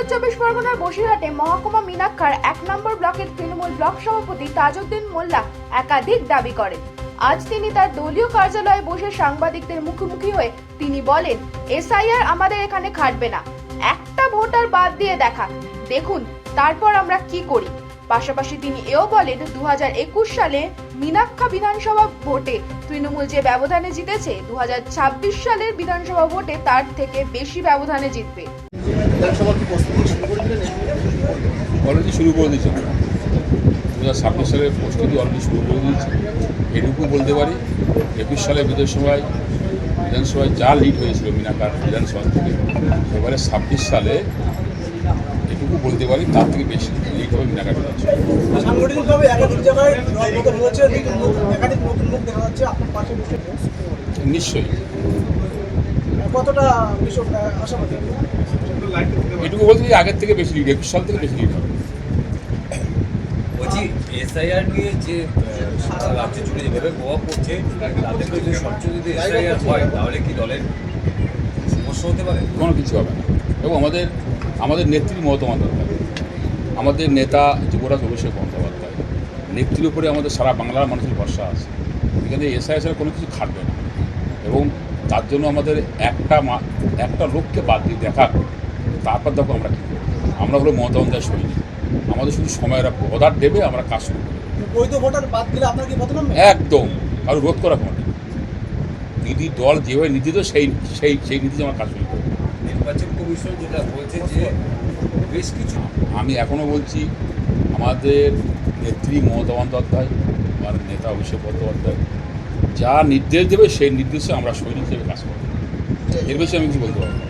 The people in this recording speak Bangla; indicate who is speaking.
Speaker 1: উত্তর চব্বিশ পরগনার বসিরহাটে মহকুমা মিনাক্ষার এক নম্বর ব্লকের তৃণমূল ব্লক সভাপতি তাজউদ্দিন মোল্লা একাধিক দাবি করেন। আজ তিনি তার দলীয় কার্যালয়ে বসে সাংবাদিকদের মুখোমুখি হয়ে তিনি বলেন, এসআইআর আমাদের এখানে খাটবে না। একটা ভোটার বাদ দিয়ে দেখা। দেখুন, তারপর আমরা কি করি? পাশাপাশি তিনি এও বলেন দু হাজার একুশ সালে মিনাক্ষা বিধানসভা ভোটে তৃণমূল যে ব্যবধানে জিতেছে দু হাজার ছাব্বিশ সালের বিধানসভা ভোটে তার থেকে বেশি ব্যবধানে জিতবে।
Speaker 2: বিধানসভার কি প্রস্তুতি শুরু করে
Speaker 3: অলরেডি শুরু করে দিয়েছে। দু হাজার ছাব্বিশ সালের প্রস্তুতি অলরেডি শুরু করে দিয়েছে। এটুকু বলতে পারি একুশ সালে বিধানসভায় বিধানসভায় যা লিড হয়েছিল মিনাকার বিধানসভা থেকে এবারে ছাব্বিশ সালে এটুকু বলতে পারি তার থেকে বেশি লিড হবে মিনাকার বিধানসভা।
Speaker 2: সাংগঠনিকভাবে একাধিক জায়গায় হয়েছে নতুন মুখ একাধিক নতুন মুখ দেখা যাচ্ছে আপনার পাশে
Speaker 3: নিশ্চয়ই।
Speaker 2: কতটা বিষয় আশাবাদী?
Speaker 3: এটুকু বলতে পারি আগের থেকে বেশি লিড একুশ সাল থেকে বেশি লিড হবে।
Speaker 4: বলছি এসআইআর নিয়ে যে রাজ্য জুড়ে যেভাবে প্রভাব পড়ছে তাতে যদি সবচেয়ে যদি এসআইআর হয় তাহলে কি দলের সমস্যা হতে পারে?
Speaker 3: কোনো কিছু হবে না। এবং আমাদের আমাদের নেত্রীর মমতা দরকার আমাদের নেতা যুবরাজ অভিষেক বন্দ্যোপাধ্যায় নেত্রীর উপরে আমাদের সারা বাংলার মানুষের ভরসা আছে। এখানে এসআইএসের কোনো কিছু খাটবে না। এবং তার জন্য আমাদের একটা মা- একটা লোককে বাদ দিয়ে দেখা তারপর দেখো আমরা কী করব আমরা হলো মমতা বন্দ্যোপাধ্যায় সৈনিক আমাদের শুধু সময়ের অর্ডার দেবে আমরা কাজ শুরু করব।
Speaker 2: বৈধ ভোটার বাদ দিলে আপনার কি বদনাম
Speaker 3: একদম। কারও রোধ করা কোনো নীতি দল যেভাবে নীতি তো সেই সেই সেই নীতি আমরা কাজ শুরু করব।
Speaker 4: নির্বাচন কমিশন যেটা বলছে যে বেশ কিছু
Speaker 3: আমি এখনও বলছি আমাদের নেত্রী মমতা বন্দ্যোপাধ্যায় আমার নেতা অভিষেক বন্দ্যোপাধ্যায় যা নির্দেশ দেবে সেই নির্দেশে আমরা সৈনিক হিসেবে কাজ করব। এর বেশি আমি কিছু বলতে পারব না।